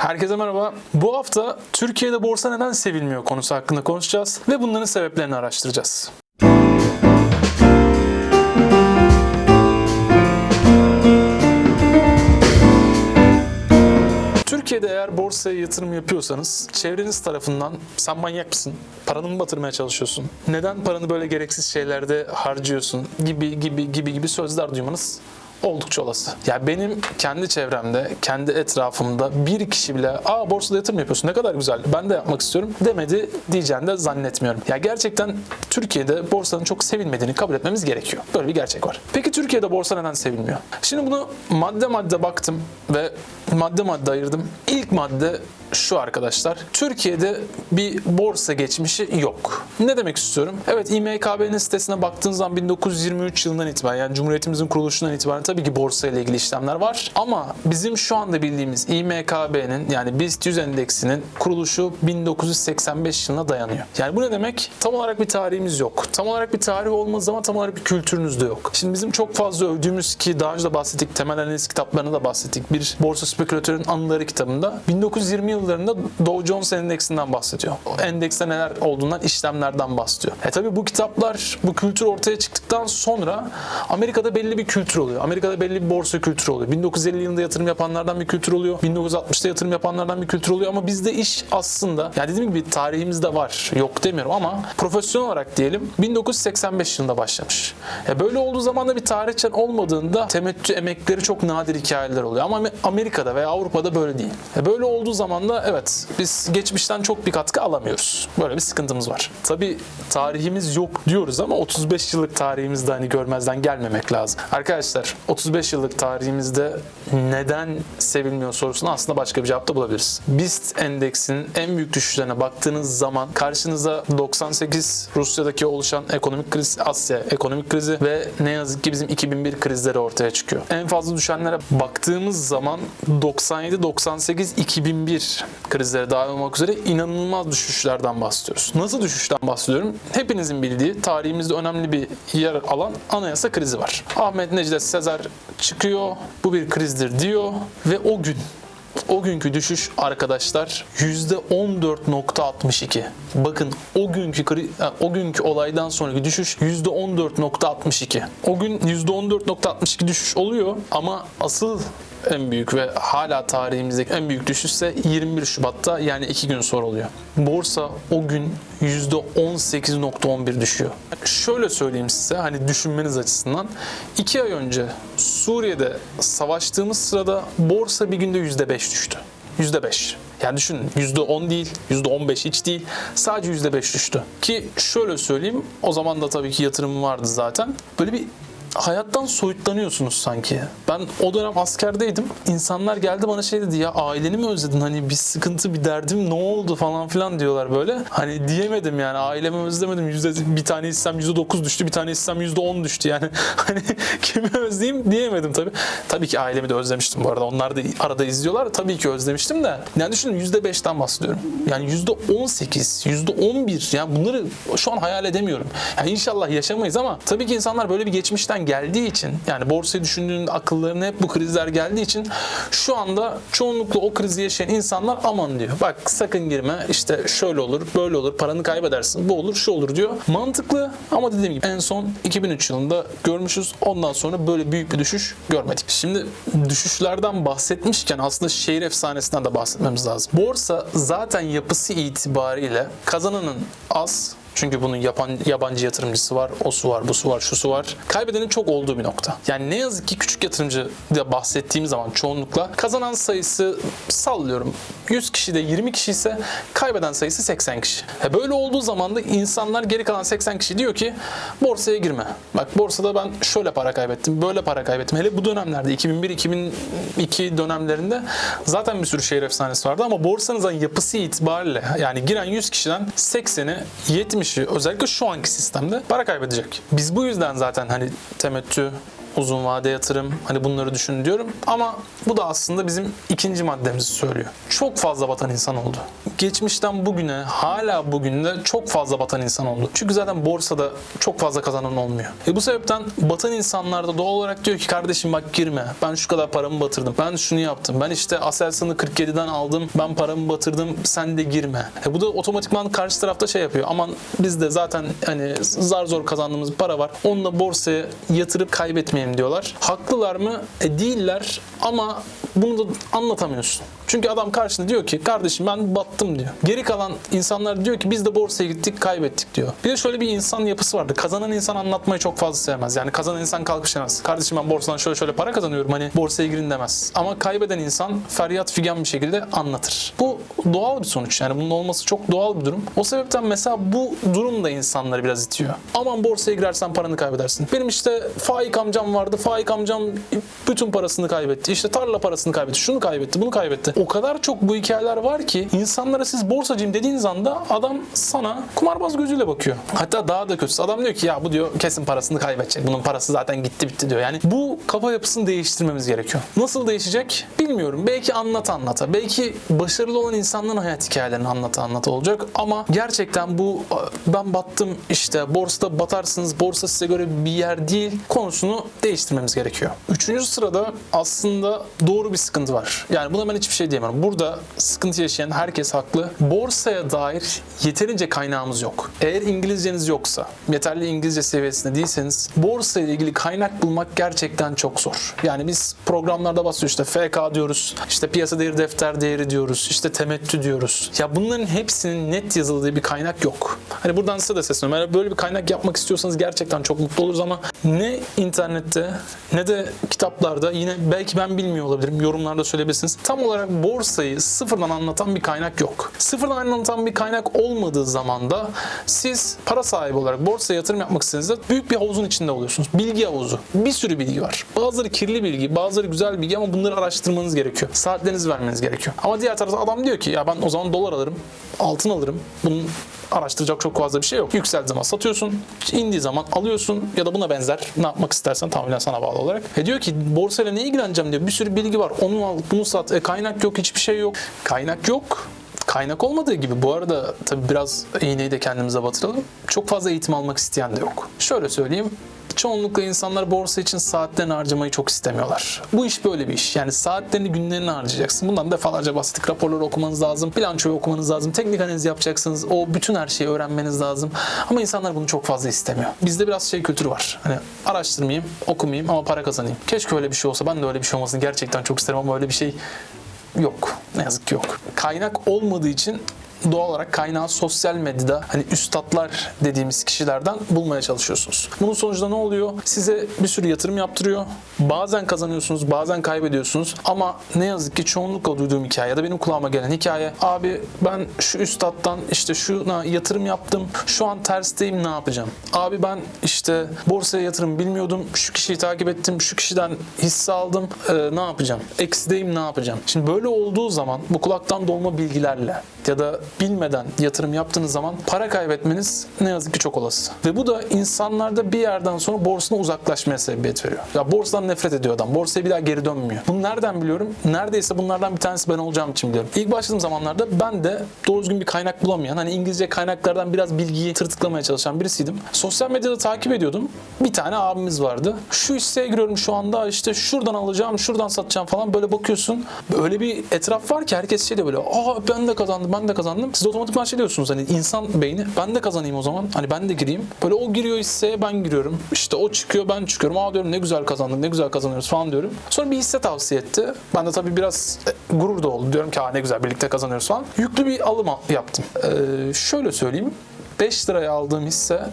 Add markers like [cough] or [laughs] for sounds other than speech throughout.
Herkese merhaba. Bu hafta Türkiye'de borsa neden sevilmiyor konusu hakkında konuşacağız ve bunların sebeplerini araştıracağız. Türkiye'de eğer borsaya yatırım yapıyorsanız çevreniz tarafından sen manyak mısın? Paranı mı batırmaya çalışıyorsun? Neden paranı böyle gereksiz şeylerde harcıyorsun? Gibi gibi gibi gibi sözler duymanız oldukça olası. Ya benim kendi çevremde, kendi etrafımda bir kişi bile aa borsada yatırım yapıyorsun ne kadar güzel ben de yapmak istiyorum demedi diyeceğini de zannetmiyorum. Ya gerçekten Türkiye'de borsanın çok sevilmediğini kabul etmemiz gerekiyor. Böyle bir gerçek var. Peki Türkiye'de borsa neden sevilmiyor? Şimdi bunu madde madde baktım ve madde madde ayırdım. İlk madde şu arkadaşlar. Türkiye'de bir borsa geçmişi yok. Ne demek istiyorum? Evet İMKB'nin sitesine baktığınız zaman 1923 yılından itibaren yani Cumhuriyetimizin kuruluşundan itibaren tabii ki borsa ile ilgili işlemler var. Ama bizim şu anda bildiğimiz İMKB'nin yani BIST 100 endeksinin kuruluşu 1985 yılına dayanıyor. Yani bu ne demek? Tam olarak bir tarihimiz yok. Tam olarak bir tarih olmadığı zaman tam olarak bir kültürünüz de yok. Şimdi bizim çok fazla övdüğümüz ki daha önce de bahsettik, temel analiz kitaplarında da bahsettik. Bir borsa spekülatörün anıları kitabında 1920 yıllarında Dow Jones endeksinden bahsediyor. O endekste neler olduğundan, işlemlerden bahsediyor. E tabi bu kitaplar, bu kültür ortaya çıktıktan sonra Amerika'da belli bir kültür oluyor. Amerika'da belli bir borsa kültürü oluyor. 1950 yılında yatırım yapanlardan bir kültür oluyor. 1960'ta yatırım yapanlardan bir kültür oluyor ama bizde iş aslında yani dediğim gibi tarihimizde var. Yok demiyorum ama profesyonel olarak diyelim 1985 yılında başlamış. E böyle olduğu zaman da bir tarihçen olmadığında temettü emekleri çok nadir hikayeler oluyor. Ama Amerika'da veya Avrupa'da böyle değil. E böyle olduğu zaman da evet biz geçmişten çok bir katkı alamıyoruz. Böyle bir sıkıntımız var. Tabi tarihimiz yok diyoruz ama 35 yıllık tarihimizde hani görmezden gelmemek lazım. Arkadaşlar 35 yıllık tarihimizde neden sevilmiyor sorusuna aslında başka bir cevap da bulabiliriz. BIST endeksinin en büyük düşüşlerine baktığınız zaman karşınıza 98 Rusya'daki oluşan ekonomik kriz, Asya ekonomik krizi ve ne yazık ki bizim 2001 krizleri ortaya çıkıyor. En fazla düşenlere baktığımız zaman 97, 98, 2001 krizleri dahil olmak üzere inanılmaz düşüşlerden bahsediyoruz. Nasıl düşüşten bahsediyorum? Hepinizin bildiği tarihimizde önemli bir yer alan anayasa krizi var. Ahmet Necdet Sezer çıkıyor, bu bir krizdir diyor ve o gün o günkü düşüş arkadaşlar %14.62. Bakın o günkü o günkü olaydan sonraki düşüş %14.62. O gün %14.62 düşüş oluyor ama asıl en büyük ve hala tarihimizdeki en büyük düşüşse 21 Şubat'ta yani 2 gün sonra oluyor. Borsa o gün %18.11 düşüyor. Şöyle söyleyeyim size hani düşünmeniz açısından 2 ay önce Suriye'de savaştığımız sırada borsa bir günde %5 düştü. %5. Yani düşünün %10 değil, %15 hiç değil. Sadece %5 düştü. Ki şöyle söyleyeyim o zaman da tabii ki yatırımım vardı zaten. Böyle bir hayattan soyutlanıyorsunuz sanki. Ben o dönem askerdeydim. İnsanlar geldi bana şey dedi ya aileni mi özledin? Hani bir sıkıntı, bir derdim ne oldu falan filan diyorlar böyle. Hani diyemedim yani ailemi özlemedim. Yüzde, bir tane hissem %9 düştü, bir tane hissem %10 düştü yani. [laughs] Hani kimi özleyeyim diyemedim tabii. Tabii ki ailemi de özlemiştim bu arada. Onlar da arada izliyorlar. Tabii ki özlemiştim de. Yani düşünün %5'ten bahsediyorum. Yani %18, %11 yani bunları şu an hayal edemiyorum. Yani inşallah yaşamayız ama tabii ki insanlar böyle bir geçmişten geldiği için yani borsayı düşündüğünde akıllarına hep bu krizler geldiği için şu anda çoğunlukla o krizi yaşayan insanlar aman diyor. Bak sakın girme işte şöyle olur böyle olur paranı kaybedersin bu olur şu olur diyor. Mantıklı ama dediğim gibi en son 2003 yılında görmüşüz. Ondan sonra böyle büyük bir düşüş görmedik. Şimdi düşüşlerden bahsetmişken aslında şehir efsanesinden de bahsetmemiz lazım. Borsa zaten yapısı itibariyle kazananın az, çünkü bunun yapan, yabancı yatırımcısı var, o su var, bu su var, şu su var. Kaybedenin çok olduğu bir nokta. Yani ne yazık ki küçük yatırımcı diye bahsettiğim zaman çoğunlukla kazanan sayısı sallıyorum 100 kişi de 20 kişi ise kaybeden sayısı 80 kişi. E böyle olduğu zaman da insanlar geri kalan 80 kişi diyor ki borsaya girme. Bak borsada ben şöyle para kaybettim, böyle para kaybettim. Hele bu dönemlerde 2001-2002 dönemlerinde zaten bir sürü şehir efsanesi vardı ama borsanızın yapısı itibariyle yani giren 100 kişiden 80'i 70 özellikle şu anki sistemde para kaybedecek. Biz bu yüzden zaten hani temettü uzun vade yatırım hani bunları düşün diyorum. Ama bu da aslında bizim ikinci maddemizi söylüyor. Çok fazla batan insan oldu. Geçmişten bugüne hala bugün de çok fazla batan insan oldu. Çünkü zaten borsada çok fazla kazanan olmuyor. E bu sebepten batan insanlar da doğal olarak diyor ki kardeşim bak girme. Ben şu kadar paramı batırdım. Ben şunu yaptım. Ben işte Aselsan'ı 47'den aldım. Ben paramı batırdım. Sen de girme. E bu da otomatikman karşı tarafta şey yapıyor. Aman biz de zaten hani zar zor kazandığımız para var. Onunla borsaya yatırıp kaybetmeyelim diyorlar. Haklılar mı? E değiller ama bunu da anlatamıyorsun. Çünkü adam karşında diyor ki kardeşim ben battım diyor. Geri kalan insanlar diyor ki biz de borsaya gittik kaybettik diyor. Bir de şöyle bir insan yapısı vardı. Kazanan insan anlatmayı çok fazla sevmez. Yani kazanan insan kalkıp demez. Kardeşim ben borsadan şöyle şöyle para kazanıyorum hani borsaya girin demez. Ama kaybeden insan feryat figan bir şekilde anlatır. Bu doğal bir sonuç. Yani bunun olması çok doğal bir durum. O sebepten mesela bu durum da insanları biraz itiyor. Aman borsaya girersen paranı kaybedersin. Benim işte Faik amcam vardı. Faik amcam bütün parasını kaybetti. İşte tarla parasını kaybetti. Şunu kaybetti, bunu kaybetti. O kadar çok bu hikayeler var ki insanlara siz borsacıyım dediğiniz anda adam sana kumarbaz gözüyle bakıyor. Hatta daha da kötüsü. Adam diyor ki ya bu diyor kesin parasını kaybedecek. Bunun parası zaten gitti bitti diyor. Yani bu kafa yapısını değiştirmemiz gerekiyor. Nasıl değişecek? Bilmiyorum. Belki anlata anlata. Belki başarılı olan insanların hayat hikayelerini anlata anlata olacak. Ama gerçekten bu ben battım işte borsada batarsınız borsa size göre bir yer değil konusunu değiştirmemiz gerekiyor. Üçüncü sırada aslında doğru bir sıkıntı var. Yani buna ben hiçbir şey diyemem. Burada sıkıntı yaşayan herkes haklı. Borsaya dair yeterince kaynağımız yok. Eğer İngilizceniz yoksa, yeterli İngilizce seviyesinde değilseniz borsa ile ilgili kaynak bulmak gerçekten çok zor. Yani biz programlarda basıyor işte FK diyoruz, işte piyasa değeri defter değeri diyoruz, işte temettü diyoruz. Ya bunların hepsinin net yazıldığı bir kaynak yok. Hani buradan size de sesleniyorum. Eğer böyle bir kaynak yapmak istiyorsanız gerçekten çok mutlu oluruz ama ne internette ne de kitaplarda yine belki ben bilmiyor olabilirim. Yorumlarda söyleyebilirsiniz. Tam olarak borsayı sıfırdan anlatan bir kaynak yok. Sıfırdan anlatan bir kaynak olmadığı zaman da siz para sahibi olarak borsaya yatırım yapmak istediğinizde büyük bir havuzun içinde oluyorsunuz. Bilgi havuzu. Bir sürü bilgi var. Bazıları kirli bilgi, bazıları güzel bilgi ama bunları araştırmanız gerekiyor. Saatlerinizi vermeniz gerekiyor. Ama diğer tarafta adam diyor ki ya ben o zaman dolar alırım, altın alırım. Bunun araştıracak çok fazla bir şey yok. Yükseldiği zaman satıyorsun, indiği zaman alıyorsun ya da buna benzer ne yapmak istersen tamamen sana bağlı olarak. E diyor ki borsayla ne ilgileneceğim diyor. Bir sürü bilgi var. Onu al, bunu sat. E kaynak yok, hiçbir şey yok. Kaynak yok. Kaynak olmadığı gibi bu arada tabii biraz iğneyi de kendimize batıralım. Çok fazla eğitim almak isteyen de yok. Şöyle söyleyeyim çoğunlukla insanlar borsa için saatlerini harcamayı çok istemiyorlar. Bu iş böyle bir iş. Yani saatlerini günlerini harcayacaksın. Bundan defalarca bahsettik. Raporları okumanız lazım. Bilançoyu okumanız lazım. Teknik analiz yapacaksınız. O bütün her şeyi öğrenmeniz lazım. Ama insanlar bunu çok fazla istemiyor. Bizde biraz şey kültürü var. Hani araştırmayayım, okumayayım ama para kazanayım. Keşke öyle bir şey olsa. Ben de öyle bir şey olmasını gerçekten çok isterim ama öyle bir şey yok. Ne yazık ki yok. Kaynak olmadığı için doğal olarak kaynağı sosyal medyada hani üstadlar dediğimiz kişilerden bulmaya çalışıyorsunuz. Bunun sonucunda ne oluyor? Size bir sürü yatırım yaptırıyor. Bazen kazanıyorsunuz, bazen kaybediyorsunuz. Ama ne yazık ki çoğunlukla duyduğum hikaye ya da benim kulağıma gelen hikaye abi ben şu üstattan işte şuna yatırım yaptım. Şu an tersteyim ne yapacağım? Abi ben işte borsaya yatırım bilmiyordum. Şu kişiyi takip ettim. Şu kişiden hisse aldım. Ee, ne yapacağım? Eksideyim ne yapacağım? Şimdi böyle olduğu zaman bu kulaktan dolma bilgilerle ya da bilmeden yatırım yaptığınız zaman para kaybetmeniz ne yazık ki çok olası. Ve bu da insanlarda bir yerden sonra borsadan uzaklaşmaya sebebiyet veriyor. Ya borsadan nefret ediyor adam. Borsaya bir daha geri dönmüyor. Bunu nereden biliyorum? Neredeyse bunlardan bir tanesi ben olacağım için biliyorum. İlk başladığım zamanlarda ben de doğru düzgün bir kaynak bulamayan, hani İngilizce kaynaklardan biraz bilgiyi tırtıklamaya çalışan birisiydim. Sosyal medyada takip ediyordum. Bir tane abimiz vardı. Şu hisseye giriyorum şu anda işte şuradan alacağım, şuradan satacağım falan böyle bakıyorsun. Öyle bir etraf var ki herkes şey de böyle aa ben de kazandım, ben de kazandım. Siz de otomatikman şey diyorsunuz hani insan beyni ben de kazanayım o zaman. Hani ben de gireyim. Böyle o giriyor hisseye ben giriyorum. İşte o çıkıyor ben çıkıyorum. Aa diyorum ne güzel kazandık ne güzel kazanıyoruz falan diyorum. Sonra bir hisse tavsiye etti. Ben de tabii biraz e, gurur da oldu. Diyorum ki ha ne güzel birlikte kazanıyoruz falan. Yüklü bir alım yaptım. Ee, şöyle söyleyeyim. 5 liraya aldığım hisse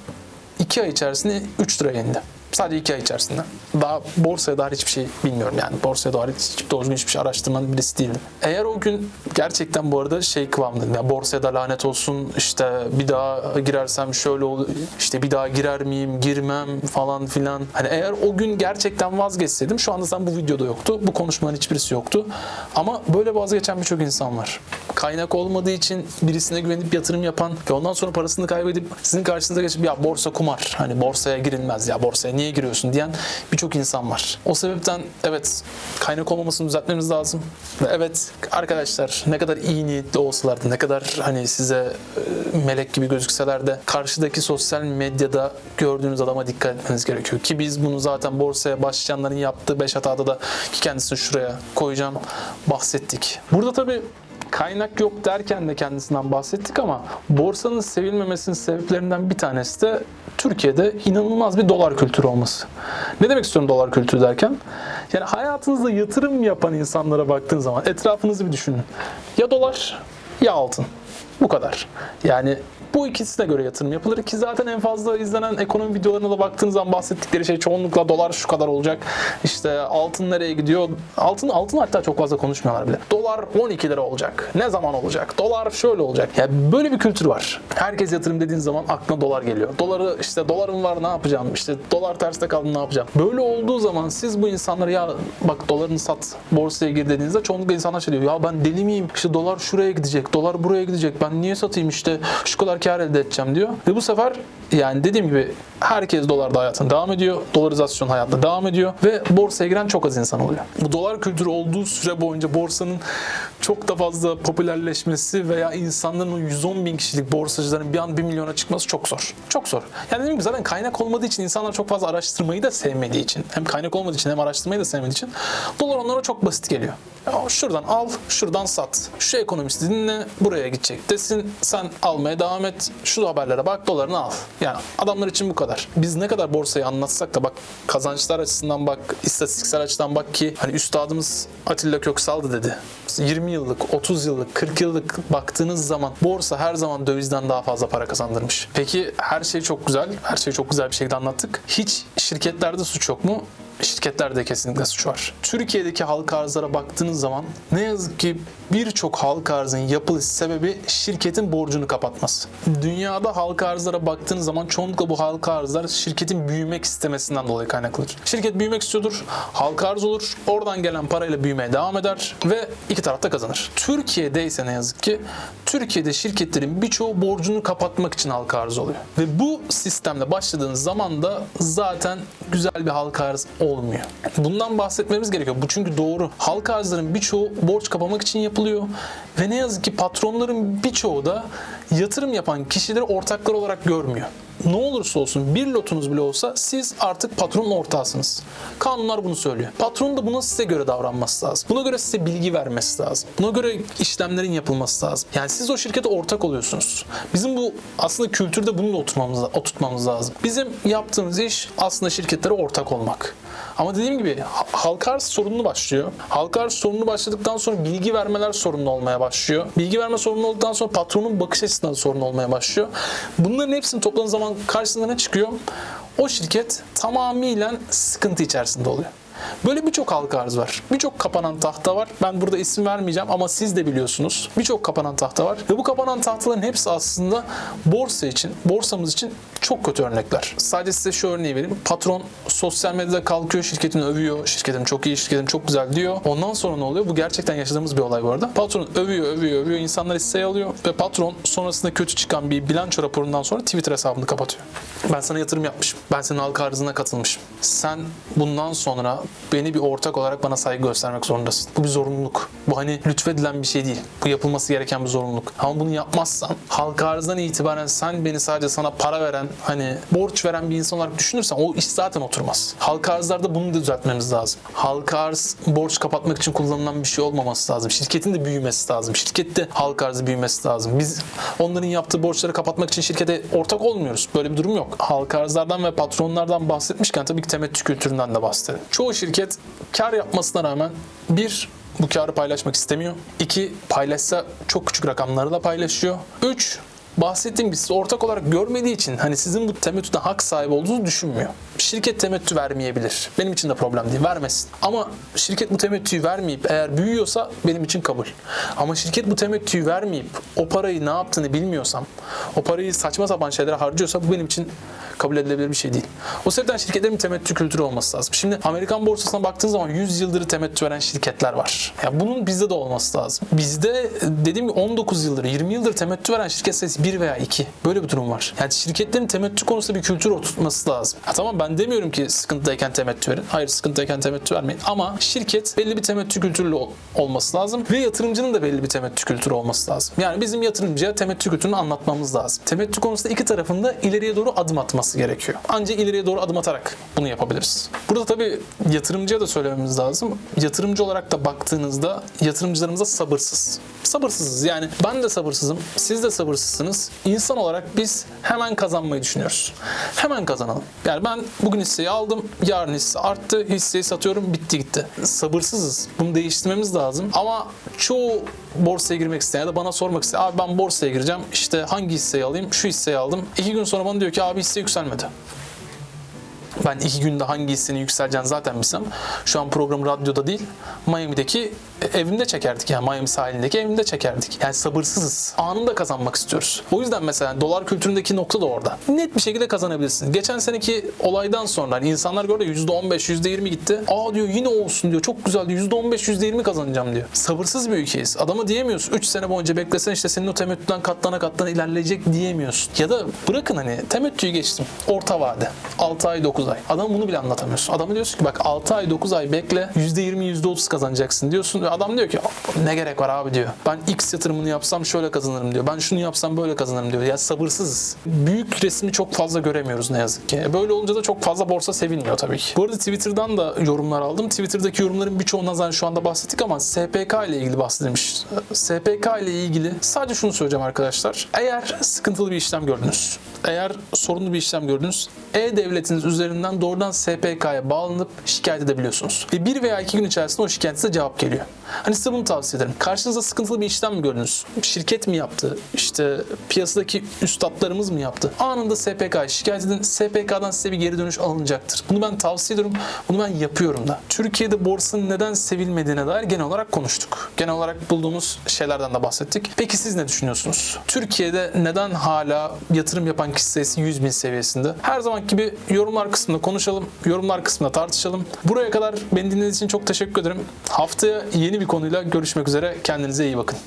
2 ay içerisinde 3 liraya indi. Sadece 2 ay içerisinde. Daha borsaya dair hiçbir şey bilmiyorum yani. Borsaya dair hiç doğru hiçbir şey araştırmanın birisi değilim. Eğer o gün gerçekten bu arada şey kıvamındaydım. Ya borsaya da lanet olsun işte bir daha girersem şöyle olur işte bir daha girer miyim girmem falan filan. Hani eğer o gün gerçekten vazgeçseydim şu anda sen bu videoda yoktu. Bu konuşmanın hiçbirisi yoktu. Ama böyle vazgeçen birçok insan var. Kaynak olmadığı için birisine güvenip yatırım yapan ve ondan sonra parasını kaybedip sizin karşınıza geçip ya borsa kumar hani borsaya girilmez ya borsaya niye giriyorsun diyen birçok insan var. O sebepten evet kaynak olmamasını düzeltmemiz lazım. Ve evet arkadaşlar ne kadar iyi niyetli olsalar da ne kadar hani size e, melek gibi gözükseler de karşıdaki sosyal medyada gördüğünüz adama dikkat etmeniz gerekiyor. Ki biz bunu zaten borsaya başlayanların yaptığı 5 hatada da ki kendisini şuraya koyacağım bahsettik. Burada tabii kaynak yok derken de kendisinden bahsettik ama borsanın sevilmemesinin sebeplerinden bir tanesi de Türkiye'de inanılmaz bir dolar kültürü olması. Ne demek istiyorum dolar kültürü derken? Yani hayatınızda yatırım yapan insanlara baktığın zaman etrafınızı bir düşünün. Ya dolar ya altın. Bu kadar. Yani bu ikisine göre yatırım yapılır ki zaten en fazla izlenen ekonomi videolarına da baktığınız zaman bahsettikleri şey çoğunlukla dolar şu kadar olacak. İşte altın nereye gidiyor? Altın altın hatta çok fazla konuşmuyorlar bile. Dolar 12 lira olacak. Ne zaman olacak? Dolar şöyle olacak. Ya böyle bir kültür var. Herkes yatırım dediğin zaman aklına dolar geliyor. Doları işte dolarım var ne yapacağım? İşte dolar terste kaldı ne yapacağım? Böyle olduğu zaman siz bu insanlara ya bak dolarını sat borsaya gir dediğinizde çoğunlukla insanlar şey diyor. Ya ben deli miyim? İşte dolar şuraya gidecek. Dolar buraya gidecek. Ben niye satayım işte şu kadar kar elde edeceğim diyor. Ve bu sefer yani dediğim gibi herkes dolarda hayatına devam ediyor. Dolarizasyon hayatta devam ediyor ve borsaya giren çok az insan oluyor. Bu dolar kültürü olduğu süre boyunca borsanın çok da fazla popülerleşmesi veya insanların o 110 bin kişilik borsacıların bir an 1 milyona çıkması çok zor. Çok zor. Yani dediğim gibi zaten kaynak olmadığı için insanlar çok fazla araştırmayı da sevmediği için hem kaynak olmadığı için hem araştırmayı da sevmediği için dolar onlara çok basit geliyor. Ya şuradan al, şuradan sat. Şu ekonomisti dinle, buraya gidecek desin. Sen almaya devam et. Şu haberlere bak, dolarını al. Yani adamlar için bu kadar. Biz ne kadar borsayı anlatsak da bak kazançlar açısından bak, istatistiksel açıdan bak ki hani üstadımız Atilla Köksal da dedi. 20 yıllık, 30 yıllık, 40 yıllık baktığınız zaman borsa her zaman dövizden daha fazla para kazandırmış. Peki her şey çok güzel. Her şeyi çok güzel bir şekilde anlattık. Hiç şirketlerde suç yok mu? Şirketlerde kesinlikle suç var. Türkiye'deki halka arzlara baktığınız zaman ne yazık ki birçok halka arzın yapılış sebebi şirketin borcunu kapatması. Dünyada halka arzlara baktığınız zaman çoğunlukla bu halka arzlar şirketin büyümek istemesinden dolayı kaynaklıdır. Şirket büyümek istiyordur, halka arz olur, oradan gelen parayla büyümeye devam eder ve iki tarafta kazanır. Türkiye'de ise ne yazık ki Türkiye'de şirketlerin birçoğu borcunu kapatmak için halka arz oluyor. Ve bu sistemle başladığınız zaman da zaten güzel bir halka arz olmuyor. Bundan bahsetmemiz gerekiyor. Bu çünkü doğru. Halka arzların birçoğu borç kapamak için yapılıyor. Ve ne yazık ki patronların birçoğu da yatırım yapan kişileri ortaklar olarak görmüyor. Ne olursa olsun bir lotunuz bile olsa siz artık patronun ortağısınız. Kanunlar bunu söylüyor. Patronun da buna size göre davranması lazım. Buna göre size bilgi vermesi lazım. Buna göre işlemlerin yapılması lazım. Yani siz o şirkete ortak oluyorsunuz. Bizim bu aslında kültürde bunu da oturtmamız lazım. Bizim yaptığımız iş aslında şirketlere ortak olmak. Ama dediğim gibi ha- halka arz sorunlu başlıyor. Halka arz sorunlu başladıktan sonra bilgi vermeler sorunlu olmaya başlıyor. Bilgi verme sorunlu olduktan sonra patronun bakış açısından sorun olmaya başlıyor. Bunların hepsini topladığın zaman karşısına ne çıkıyor? O şirket tamamıyla sıkıntı içerisinde oluyor. Böyle birçok halka arz var. Birçok kapanan tahta var. Ben burada isim vermeyeceğim ama siz de biliyorsunuz. Birçok kapanan tahta var. Ve bu kapanan tahtaların hepsi aslında borsa için, borsamız için çok kötü örnekler. Sadece size şu örneği vereyim. Patron sosyal medyada kalkıyor, şirketini övüyor. Şirketim çok iyi, şirketim çok güzel diyor. Ondan sonra ne oluyor? Bu gerçekten yaşadığımız bir olay bu arada. Patron övüyor, övüyor, övüyor. İnsanlar hisseye alıyor ve patron sonrasında kötü çıkan bir bilanço raporundan sonra Twitter hesabını kapatıyor. Ben sana yatırım yapmışım. Ben senin halka arzına katılmışım. Sen bundan sonra beni bir ortak olarak bana saygı göstermek zorundasın. Bu bir zorunluluk. Bu hani lütfedilen bir şey değil. Bu yapılması gereken bir zorunluluk. Ama bunu yapmazsan halka arzdan itibaren sen beni sadece sana para veren hani borç veren bir insan olarak düşünürsen o iş zaten oturmaz. Halka arzlarda bunu da düzeltmemiz lazım. Halka arz borç kapatmak için kullanılan bir şey olmaması lazım. Şirketin de büyümesi lazım. Şirkette halka arzı büyümesi lazım. Biz onların yaptığı borçları kapatmak için şirkete ortak olmuyoruz. Böyle bir durum yok. Halka arzlardan ve patronlardan bahsetmişken tabii ki temettü kültüründen de bahsedelim. Çoğu şirket kar yapmasına rağmen bir bu karı paylaşmak istemiyor. İki, paylaşsa çok küçük rakamları da paylaşıyor. Üç, bahsettiğim gibi sizi ortak olarak görmediği için hani sizin bu temettüde hak sahibi olduğunuzu düşünmüyor. Şirket temettü vermeyebilir. Benim için de problem değil. Vermesin. Ama şirket bu temettüyü vermeyip eğer büyüyorsa benim için kabul. Ama şirket bu temettüyü vermeyip o parayı ne yaptığını bilmiyorsam, o parayı saçma sapan şeylere harcıyorsa bu benim için kabul edilebilir bir şey değil. O sebepten şirketlerin temettü kültürü olması lazım. Şimdi Amerikan borsasına baktığın zaman 100 yıldır temettü veren şirketler var. Ya bunun bizde de olması lazım. Bizde dediğim gibi 19 yıldır, 20 yıldır temettü veren şirket sayısı 1 veya 2. Böyle bir durum var. Yani şirketlerin temettü konusunda bir kültür oturtması lazım. Ha, tamam ben demiyorum ki sıkıntıdayken temettü verin. Hayır sıkıntıdayken temettü vermeyin. Ama şirket belli bir temettü kültürlü ol- olması lazım. Ve yatırımcının da belli bir temettü kültürü olması lazım. Yani bizim yatırımcıya temettü kültürünü anlatmamız lazım. Temettü konusunda iki tarafın da ileriye doğru adım atması gerekiyor. Ancak ileriye doğru adım atarak bunu yapabiliriz. Burada tabii yatırımcıya da söylememiz lazım. Yatırımcı olarak da baktığınızda yatırımcılarımıza sabırsız. Sabırsızız yani ben de sabırsızım, siz de sabırsızsınız. İnsan olarak biz hemen kazanmayı düşünüyoruz. Hemen kazanalım. Yani ben bugün hisseyi aldım, yarın hisse arttı, hisseyi satıyorum, bitti gitti. Sabırsızız. Bunu değiştirmemiz lazım. Ama çoğu borsaya girmek isteyen ya da bana sormak isteyen abi ben borsaya gireceğim işte hangi hisseyi alayım şu hisseyi aldım. İki gün sonra bana diyor ki abi hisse yükselmedi. Ben iki günde hangi hissenin yükseleceğini zaten bilsem şu an program radyoda değil Miami'deki evimde çekerdik yani Miami sahilindeki evimde çekerdik. Yani sabırsızız. Anında kazanmak istiyoruz. O yüzden mesela dolar kültüründeki nokta da orada. Net bir şekilde kazanabilirsin. Geçen seneki olaydan sonra hani insanlar gördü %15, %20 gitti. Aa diyor yine olsun diyor. Çok güzel diyor. %15, %20 kazanacağım diyor. Sabırsız bir ülkeyiz. Adama diyemiyorsun. 3 sene boyunca beklesen işte senin o temettüden katlana katlana ilerleyecek diyemiyorsun. Ya da bırakın hani temettüyü geçtim. Orta vade. 6 ay 9 ay. Adam bunu bile anlatamıyorsun. Adama diyorsun ki bak 6 ay 9 ay bekle %20 %30 kazanacaksın diyorsun. Ve adam diyor ki ne gerek var abi diyor. Ben X yatırımını yapsam şöyle kazanırım diyor. Ben şunu yapsam böyle kazanırım diyor. Ya sabırsızız. Büyük resmi çok fazla göremiyoruz ne yazık ki. Böyle olunca da çok fazla borsa sevilmiyor tabii ki. Bu arada Twitter'dan da yorumlar aldım. Twitter'daki yorumların birçoğundan zaten şu anda bahsettik ama SPK ile ilgili bahsedilmiş. SPK ile ilgili sadece şunu söyleyeceğim arkadaşlar. Eğer sıkıntılı bir işlem gördünüz, eğer sorunlu bir işlem gördünüz, e-devletiniz üzerinden doğrudan SPK'ya bağlanıp şikayet edebiliyorsunuz. Ve bir veya iki gün içerisinde o şikayetinize cevap geliyor. Hani size bunu tavsiye ederim. Karşınıza sıkıntılı bir işlem mi gördünüz? Şirket mi yaptı? İşte piyasadaki üstadlarımız mı yaptı? Anında SPK'ya şikayet edin. SPK'dan size bir geri dönüş alınacaktır. Bunu ben tavsiye ediyorum. Bunu ben yapıyorum da. Türkiye'de borsanın neden sevilmediğine dair genel olarak konuştuk. Genel olarak bulduğumuz şeylerden de bahsettik. Peki siz ne düşünüyorsunuz? Türkiye'de neden hala yatırım yapan kişi sayısı 100 bin seviyesinde? Her zaman gibi yorumlar kısmında konuşalım. Yorumlar kısmında tartışalım. Buraya kadar beni dinlediğiniz için çok teşekkür ederim. Haftaya yeni bir konuyla görüşmek üzere. Kendinize iyi bakın.